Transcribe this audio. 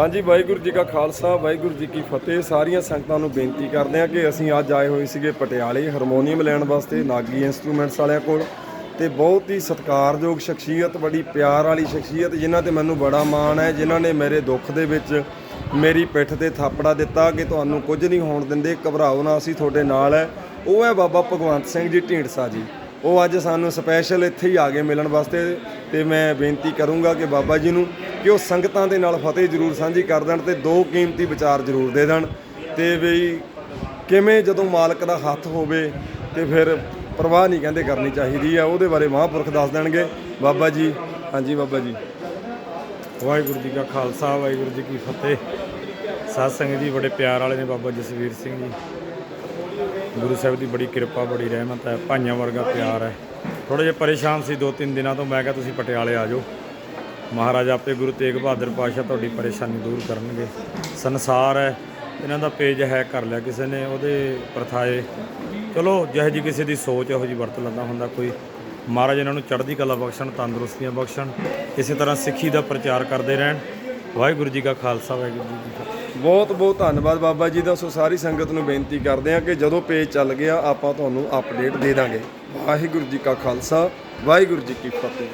ਹਾਂਜੀ, ਵਾਹਿਗੁਰੂ ਜੀ ਕਾ ਖਾਲਸਾ, ਵਾਹਿਗੁਰੂ ਜੀ ਕੀ ਫਤਿਹ। ਸਾਰੀਆਂ ਸੰਗਤਾਂ ਨੂੰ ਬੇਨਤੀ ਕਰਦੇ ਹਾਂ ਕਿ ਅਸੀਂ ਅੱਜ ਆਏ ਹੋਏ ਸੀਗੇ ਪਟਿਆਲੇ ਹਾਰਮੋਨੀਅਮ ਲੈਣ ਵਾਸਤੇ, ਨਾਗੀ ਇਨਸਟਰੂਮੈਂਟਸ ਵਾਲਿਆਂ ਕੋਲ। ਤੇ ਬਹੁਤ ਹੀ ਸਤਿਕਾਰਯੋਗ ਸ਼ਖਸੀਅਤ, ਬੜੀ ਪਿਆਰ ਵਾਲੀ ਸ਼ਖਸੀਅਤ, ਜਿਨ੍ਹਾਂ ਤੇ ਮੈਨੂੰ ਬੜਾ ਮਾਣ ਹੈ, ਜਿਨ੍ਹਾਂ ਨੇ ਮੇਰੇ ਦੁੱਖ ਦੇ ਵਿੱਚ ਮੇਰੀ ਪਿੱਠ ਤੇ ਥਾਪੜਾ ਦਿੱਤਾ ਕਿ ਤੁਹਾਨੂੰ ਕੁਝ ਨਹੀਂ ਹੋਣ ਦਿੰਦੇ, ਘਬਰਾਓ ਨਾ, ਅਸੀਂ ਤੁਹਾਡੇ ਨਾਲ ਹੈ। ਉਹ ਹੈ ਬਾਬਾ ਭਗਵੰਤ ਸਿੰਘ ਜੀ ਢੀਂਡਸਾ ਜੀ। ਉਹ ਅੱਜ ਸਾਨੂੰ ਸਪੈਸ਼ਲ ਇੱਥੇ ਹੀ ਆ ਗਏ ਮਿਲਣ ਵਾਸਤੇ ਤੇ ਮੈਂ ਬੇਨਤੀ ਕਰੂੰਗਾ ਕਿ ਬਾਬਾ ਜੀ ਨੂੰ ਕਿ ਉਹ ਸੰਗਤਾਂ ਦੇ ਨਾਲ ਫਤਿਹ ਜ਼ਰੂਰ ਸਾਂਝੀ ਕਰ ਦੇਣ ਤੇ ਦੋ ਕੀਮਤੀ ਵਿਚਾਰ ਜ਼ਰੂਰ ਦੇ ਦੇਣ ਤੇ ਵੀ ਕਿਵੇਂ ਜਦੋਂ ਮਾਲਕ ਦਾ ਹੱਥ ਹੋਵੇ ਤੇ ਫਿਰ ਪਰਵਾਹ ਨਹੀਂ ਕਹਿੰਦੇ ਕਰਨੀ ਚਾਹੀਦੀ ਆ, ਉਹਦੇ ਬਾਰੇ ਮਹਾਂਪੁਰਖ ਦੱਸ ਦੇਣਗੇ। ਬਾਬਾ ਜੀ, ਹਾਂਜੀ ਬਾਬਾ ਜੀ। ਵਾਹਿਗੁਰੂ ਜੀ ਕਾ ਖਾਲਸਾ, ਵਾਹਿਗੁਰੂ ਜੀ ਕੀ ਫਤਿਹ। ਸਾਧ ਸੰਗਤ ਜੀ, ਬੜੇ ਪਿਆਰ ਵਾਲੇ ਨੇ ਬਾਬਾ ਜਸਵੀਰ ਸਿੰਘ ਜੀ। ਗੁਰੂ ਸਾਹਿਬ ਦੀ ਬੜੀ ਕਿਰਪਾ, ਬੜੀ ਰਹਿਮਤ ਹੈ। ਭਾਈਆਂ ਵਰਗਾ ਪਿਆਰ ਹੈ। ਥੋੜੇ ਜਿਹਾ ਪਰੇਸ਼ਾਨ ਸੀ ਦੋ ਤਿੰਨ ਦਿਨਾਂ ਤੋਂ, ਮੈਂ ਕਿਹਾ ਤੁਸੀਂ ਪਟਿਆਲੇ ਆ ਜਾਓ। ਮਹਾਰਾਜ ਆਪੇ ਗੁਰੂ ਤੇਗ ਬਹਾਦਰ ਪਾਸ਼ਾ ਤੁਹਾਡੀ ਪਰੇਸ਼ਾਨੀ ਦੂਰ ਕਰਨਗੇ। ਸੰਸਾਰ ਹੈ, ਇਹਨਾਂ ਦਾ ਪੇਜ ਹੈ ਕਰ ਲਿਆ ਕਿਸੇ ਨੇ, ਉਹਦੇ ਪ੍ਰਥਾਏ ਚਲੋ, ਜਿਹੋ ਜੀ ਕਿਸੇ ਦੀ ਸੋਚ, ਇਹੋ ਜੀ ਵਰਤ ਲੈਂਦਾ ਹੁੰਦਾ ਕੋਈ। ਮਹਾਰਾਜ ਇਹਨਾਂ ਨੂੰ ਚੜ੍ਹਦੀ ਕਲਾ ਬਖਸ਼ਣ, ਤੰਦਰੁਸਤੀਆਂ ਬਖਸ਼ਣ, ਇਸੇ ਤਰ੍ਹਾਂ ਸਿੱਖੀ ਦਾ ਪ੍ਰਚਾਰ ਕਰਦੇ ਰਹਿਣ। ਵਾਹਿਗੁਰੂ ਜੀ ਕਾ ਖਾਲਸਾ, ਵਾਹਿਗੁਰੂ ਜੀ ਕੀ ਫਤਿਹ। ਬਹੁਤ ਬਹੁਤ ਧੰਨਵਾਦ ਬਾਬਾ ਜੀ ਦਾ। ਸੋ ਸਾਰੀ ਸੰਗਤ ਨੂੰ ਬੇਨਤੀ ਕਰਦੇ ਹਾਂ ਕਿ ਜਦੋਂ ਪੇਜ ਚੱਲ ਗਿਆ, ਆਪਾਂ ਤੁਹਾਨੂੰ ਅਪਡੇਟ ਦੇ ਦਾਂਗੇ। ਵਾਹਿਗੁਰੂ ਜੀ ਕਾ ਖਾਲਸਾ, ਵਾਹਿਗੁਰੂ ਜੀ ਕੀ ਫਤਿਹ।